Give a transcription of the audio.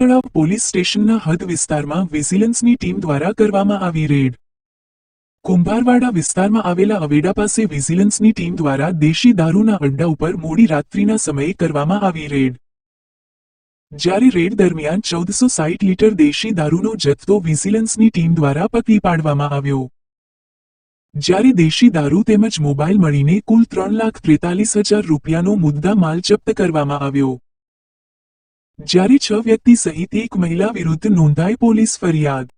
તળાવ પોલીસ સ્ટેશનના હદ વિસ્તારમાં વિજિલન્સની ટીમ દ્વારા કરવામાં આવી રેડ. કુંભારવાડા વિસ્તારમાં આવેલા અવેડા પાસે વિજિલન્સની ટીમ દ્વારા દેશી દારૂના અડ્ડા ઉપર મોડી રાત્રિના સમયે કરવામાં આવી રેડ. જ્યારે રેડ દરમિયાન ચૌદસો સાઠ લીટર દેશી દારૂનો જથ્થો વિજિલન્સની ટીમ દ્વારા પકડી પાડવામાં આવ્યો. જ્યારે દેશી દારૂ તેમજ મોબાઈલ મળીને કુલ ત્રણ લાખ ત્રેતાલીસ હજાર રૂપિયાનો મુદ્દા માલ જપ્ત કરવામાં આવ્યો. જ્યારે છ વ્યક્તિ સહિત એક મહિલા વિરુદ્ધ નોંધાઈ પોલીસ ફરિયાદ